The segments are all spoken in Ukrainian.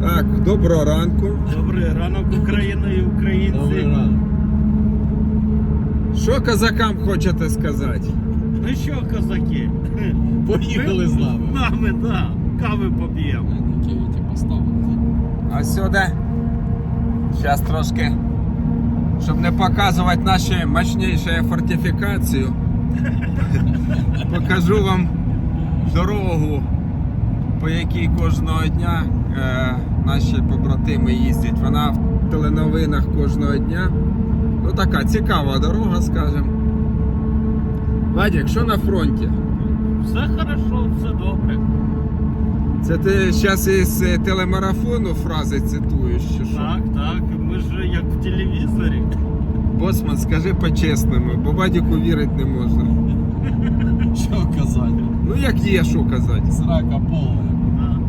Так, доброго ранку. Добрий ранок Україна і українці. Добрий ранок. Що козакам хочете сказати? Ну що, козаки? Поїхали з нами. З нами, да. Кави поставили. А сюди. Зараз трошки, щоб не показувати нашу мощнішу фортифікацію, покажу вам дорогу, по якій кожного дня е, наші побратими їздять. Вона в теленовинах кожного дня. Ну така цікава дорога, скажімо. Вадік, що на фронті? Все хорошо, все добре. Це ти зараз із е, телемарафону фрази цитуєш, чи що? Так, так. Ми ж як в телевізорі. Босман, скажи по-чесному, бо Вадіку вірити не можна. Що казати? Ну як є, що казати. Срака повна.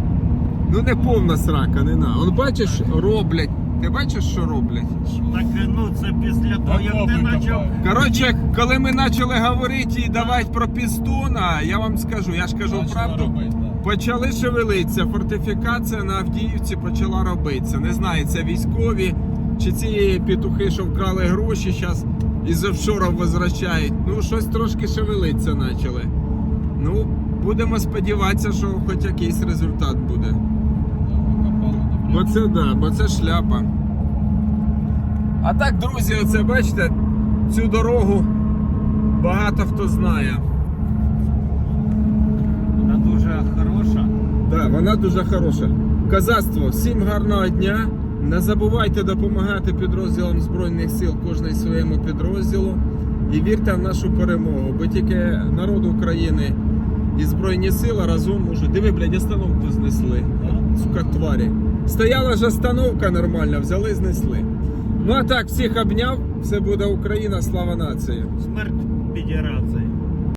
Ну не повна срака, не на. Он бачиш, роблять. Ти бачиш, що роблять? Так ну це після того, як ти почав. копають. Коротше, коли ми почали говорити і давати про пістона, я вам скажу, я ж кажу Почали правду. робити, да. Почали шевелитися, фортифікація на Авдіївці почала робитися. Не знаю, це військові чи ці петухи, що вкрали гроші, зараз із офшорів возвращають. Ну, щось трошки шевелиться почали. Будемо сподіватися, що хоч якийсь результат буде. Бо це да, бо це шляпа. А так, друзі, оце бачите, цю дорогу багато хто знає. Вона дуже хороша. Да, вона дуже хороша. Казацтво, всім гарного дня. Не забувайте допомагати підрозділам Збройних сил кожний своєму підрозділу. І вірте в нашу перемогу, бо тільки народ України і Збройні сили разом можуть. Диви, блядь, остановку знесли. Сука, тварі. Стояла ж остановка нормальна, взяли, знесли. Ну а так, всіх обняв, все буде Україна, слава нації. Смерть федерації.